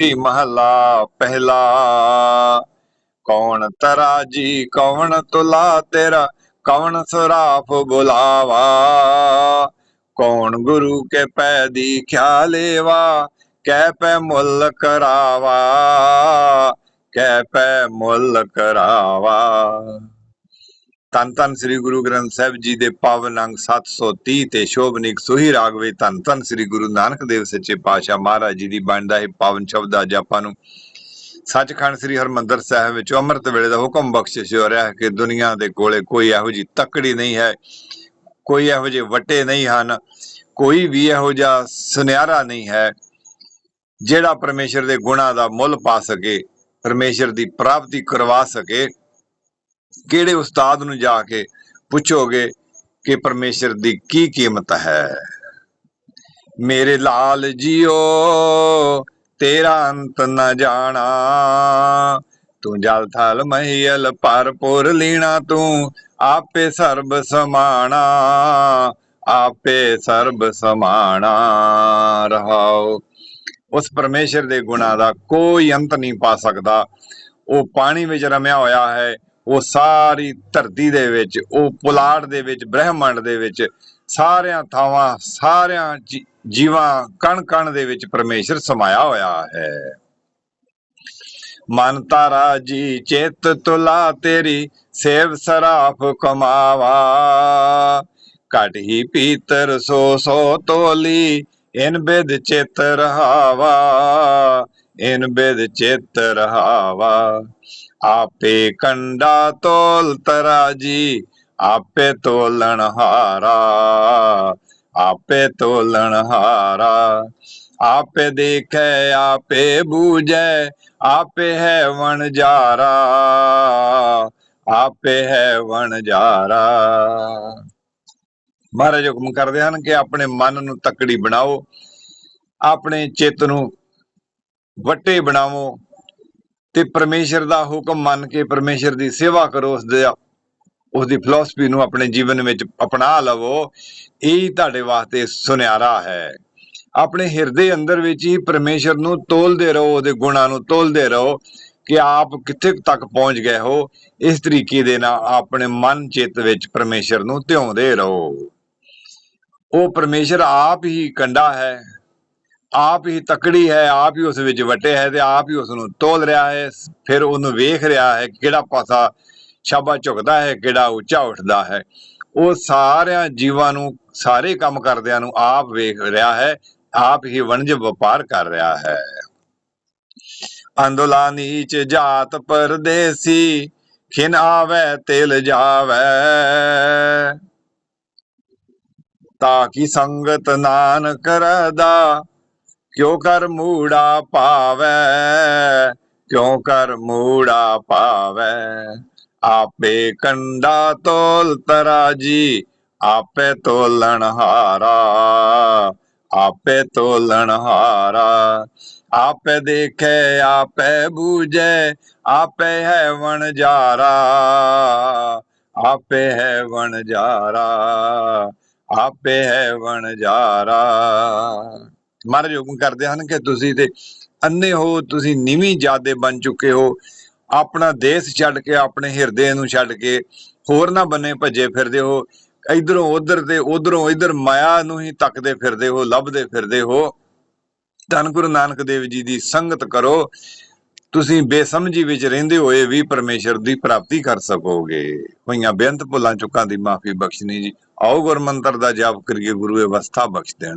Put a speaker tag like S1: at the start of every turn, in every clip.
S1: ਛੋਟੀ ਮਹਲਾ ਪਹਿਲਾ? ਕੌਣ ਤਰਾਜੀ, ਕੌਣ ਤੁਲਾ ਤੇਰਾ? ਕੌਣ ਸਰਾਫ ਬੁਲਾਵਾ? ਕੌਣ ਗੁਰੂ ਕੇ ਪੈ ਦੀ ਖਿਆਲੇਵਾ ਕਹਿ ਪੈ ਮੁੱਲ ਕਰਾਵਾ? ਕਹਿ ਪੈ ਮੁੱਲ ਕਰਾਵਾ? ਧੰਨ ਧੰਨ ਸ੍ਰੀ ਗੁਰੂ ਗ੍ਰੰਥ ਸਾਹਿਬ ਜੀ ਦੇ ਪਾਵਨ ਅੰਗ 730 ਤੇ ਸ਼ੋਭਨਿਕ ਸੁਹੀ ਰਾਗ ਧੰਨ ਧੰਨ ਸ੍ਰੀ ਗੁਰੂ ਨਾਨਕ ਦੇਵ ਸੱਚੇ ਪਾਤਸ਼ਾਹ ਮਹਾਰਾਜ ਜੀ ਦੀ ਬਾਣੀ ਦਾ ਇਹ ਪਾਵਨ ਸ਼ਬਦ ਅੱਜ ਆਪਾਂ ਨੂੰ ਸੱਚਖੰਡ ਸ੍ਰੀ ਹਰਮੰਦਰ ਸਾਹਿਬ ਵਿੱਚ ਅੰਮ੍ਰਿਤ ਵੇਲੇ ਦਾ ਹੁਕਮ ਬਖਸ਼ਿਸ਼ ਹੋ ਰਿਹਾ ਹੈ ਕਿ ਦੁਨੀਆ ਦੇ ਕੋਲੇ ਕੋਈ ਇਹੋ ਜੀ ਤਕੜੀ ਨਹੀਂ ਹੈ, ਕੋਈ ਇਹੋ ਜਿਹੇ ਵਟੇ ਨਹੀਂ ਹਨ, ਕੋਈ ਵੀ ਇਹੋ ਜਿਹਾ ਸੁਨਿਆਰਾ ਨਹੀਂ ਹੈ ਜਿਹੜਾ ਪਰਮੇਸ਼ਰ ਦੇ ਗੁਣਾਂ ਦਾ ਮੁੱਲ ਪਾ ਸਕੇ, ਪਰਮੇਸ਼ਰ ਦੀ ਪ੍ਰਾਪਤੀ ਕਰਵਾ ਸਕੇ। ਕਿਹੜੇ ਉਸਤਾਦ ਨੂੰ ਜਾ ਕੇ ਪੁੱਛੋਗੇ ਕਿ ਪਰਮੇਸ਼ਰ ਦੀ ਕੀ ਕੀਮਤ ਹੈ? ਮੇਰੇ ਲਾਲ ਜੀਓ, ਤੇਰਾ ਅੰਤ ਨ ਜਾਣਾ। ਤੂੰ ਜਲ ਥਲ ਮਹੀਲ ਭਰਪੂਰ ਲੀਣਾ, ਤੂੰ ਆਪੇ ਸਰਬ ਸਮਾਣਾ, ਆਪੇ ਸਰਬ ਸਮਾਣਾ ਰਹਾਓ। ਉਸ ਪਰਮੇਸ਼ਰ ਦੇ ਗੁਣਾ ਦਾ ਕੋਈ ਅੰਤ ਨਹੀਂ ਪਾ ਸਕਦਾ। ਉਹ ਪਾਣੀ ਵਿੱਚ ਰਮਿਆ ਹੋਇਆ ਹੈ। ਉਹ ਸਾਰੀ ਧਰਤੀ ਦੇ ਵਿੱਚ, ਉਹ ਪੁਲਾੜ ਦੇ ਵਿੱਚ, ਬ੍ਰਹਿਮੰਡ ਦੇ ਵਿੱਚ, ਸਾਰਿਆਂ ਥਾਵਾਂ, ਸਾਰਿਆਂ ਜੀਵਾਂ ਕਣ ਕਣ ਦੇ ਵਿੱਚ ਪਰਮੇਸ਼ਰ ਸਮਾਇਆ ਹੋਇਆ ਹੈ। ਮਨ ਤਾਰਾ ਜੀ, ਚੇਤ ਤੁਲਾ ਤੇਰੀ, ਸੇਵ ਸਰਾਫ ਕਮਾਵਾ। ਘਟ ਹੀ ਪੀਤਰ ਸੋ ਸੋ ਤੋਲੀ, ਇਨ ਬਿਦ ਚੇਤ ਰਹਾਵਾ। ਇਨ ਬਿਦ ਚਿਤ ਰਹਾਵਾ, ਆਪੇ ਕੰਡਾ ਤੋਲ ਤਰਾਜੀ, ਆਪੇ ਤੋਲਣ ਹਾਰਾ, ਆਪੇ ਤੋਲਣ ਹਾਰਾ, ਆਪੇ ਦੇਖੈ, ਆਪੇ ਬੂਝੈ, ਆਪੇ ਹੈ ਵਣਜਾਰਾ ਆਪੇ ਹੈ ਵਣਜਾਰਾ ਮਹਾਰਾਜ ਹੁਕਮ ਕਰਦੇ ਹਨ ਕਿ ਆਪਣੇ ਮਨ ਨੂੰ ਤਕੜੀ ਬਣਾਓ, ਆਪਣੇ ਚਿੱਤ ਨੂੰ ਵੱਟੇ ਬਣਾਵੋ ਤੇ ਪਰਮੇਸ਼ਰ ਦਾ ਹੁਕਮ ਮੰਨ ਕੇ ਪਰਮੇਸ਼ਰ ਦੀ ਸੇਵਾ ਕਰੋ ਉਸ ਦੇ ਉਸ ਦੀ ਫਿਲਾਸਫੀ ਨੂੰ ਆਪਣੇ ਜੀਵਨ ਵਿੱਚ ਅਪਣਾ ਲਵੋ। ਇਹ ਤੁਹਾਡੇ ਵਾਸਤੇ ਸੁਨਿਆਰਾ ਹੈ। ਆਪਣੇ ਹਿਰਦੇ ਅੰਦਰ ਵਿੱਚ ਹੀ ਪਰਮੇਸ਼ਰ ਨੂੰ ਤੋਲਦੇ ਰਹੋ, ਉਹਦੇ ਗੁਣਾਂ ਨੂੰ ਤੋਲਦੇ ਰਹੋ ਕਿ ਆਪ ਕਿੱਥੇ ਤੱਕ ਪਹੁੰਚ ਗਏ ਹੋ। ਇਸ ਤਰੀਕੇ ਦੇ ਨਾਲ ਆਪਣੇ ਮਨ ਚਿੱਤ ਵਿੱਚ ਪਰਮੇਸ਼ਰ ਨੂੰ ਧਿਆਉਂਦੇ ਰਹੋ। ਉਹ ਪਰਮੇਸ਼ਰ ਆਪ ਹੀ ਕੰਡਾ ਹੈ। ਆਪ ਹੀ ਤਕੜੀ ਹੈ, ਆਪ ਹੀ ਉਸ ਵਿੱਚ ਵਟੇ ਹੈ ਤੇ ਆਪ ਹੀ ਉਸ ਨੂੰ ਤੋਲ ਰਿਹਾ ਹੈ, ਫਿਰ ਉਹਨੂੰ ਵੇਖ ਰਿਹਾ ਹੈ ਕਿਹੜਾ ਪਾਸਾ ਸ਼ਾਬਾ ਝੁਕਦਾ ਹੈ, ਕਿਹੜਾ ਉੱਚਾ ਉੱਠਦਾ ਹੈ। ਉਹ ਸਾਰਿਆਂ ਜੀਵਾਂ ਨੂੰ, ਸਾਰੇ ਕੰਮ ਕਰਦਿਆਂ ਨੂੰ ਆਪ ਵੇਖ ਰਿਹਾ ਹੈ, ਆਪ ਹੀ ਵਣਜ ਵਪਾਰ ਕਰ ਰਿਹਾ ਹੈ। ਅੰਦੋਲਾਨੀ ਚ ਜਾਤ ਪਰਦੇਸੀ, ਖਿਨ ਆਵੇ, ਤਿਲ ਜਾਵੇ। ਤਾ ਕੀ ਸੰਗਤ ਨਾਨਕ ਕਰਦਾ ਕਿਉ ਕਰ ਮੂੜਾ ਪਾਵੇ ਕਿਉ ਕਰ ਮੂੜਾ ਪਾਵੇ ਆਪੇ ਕੰਡਾ ਤੋਲ ਤਰਾਜੀ, ਆਪੇ ਤੋਲਣ ਹਾਰਾ। ਆਪੇ ਤੋਲਣ ਹਾਰਾ। ਆਪੇ ਦੇਖੇ, ਆਪੇ ਬੂਝੇ, ਆਪੇ ਹੈ ਵਣਜਾਰਾ ਆਪੇ ਹੈ ਵਣਜਾਰਾ ਆਪੇ ਹੈ ਵਣਜਾਰਾ ਮਹਾਰਾਜ ਹੁਕਮ ਕਰਦੇ ਹਨ ਕਿ ਤੁਸੀਂ ਤੇ ਅੰਨੇ ਹੋ, ਤੁਸੀਂ ਨੀਵੀਂ ਜਾਦੇ ਬਣ ਚੁੱਕੇ ਹੋ। ਆਪਣਾ ਦੇਸ਼ ਛੱਡ ਕੇ, ਆਪਣੇ ਹਿਰਦੇ ਨੂੰ ਛੱਡ ਕੇ ਹੋਰ ਨਾ ਬੰਨੇ ਭੱਜੇ ਫਿਰਦੇ ਹੋ। ਇਧਰੋਂ ਉਧਰ ਤੇ ਉਧਰੋਂ ਇਧਰ ਮਾਇਆ ਨੂੰ ਹੀ ਤੱਕਦੇ ਫਿਰਦੇ ਹੋ, ਲੱਭਦੇ ਫਿਰਦੇ ਹੋ। ਧੰਨ ਗੁਰੂ ਨਾਨਕ ਦੇਵ ਜੀ ਦੀ ਸੰਗਤ ਕਰੋ। ਤੁਸੀਂ ਬੇਸਮਝੀ ਵਿੱਚ ਰਹਿੰਦੇ ਹੋਏ ਵੀ ਪਰਮੇਸ਼ਰ ਦੀ ਪ੍ਰਾਪਤੀ ਕਰ ਸਕੋਗੇ। ਹੋਈਆਂ ਬੇਅੰਤ ਭੁੱਲਾਂ ਚੁੱਕਾਂ ਦੀ ਮਾਫੀ ਬਖਸ਼ਣੀ ਜੀ। ਆਓ ਗੁਰਮੰਤਰ ਦਾ ਜਾਪ ਕਰੀਏ, ਗੁਰੂ ਅਵਸਥਾ ਬਖਸ਼ ਦੇਣ।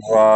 S2: Bye.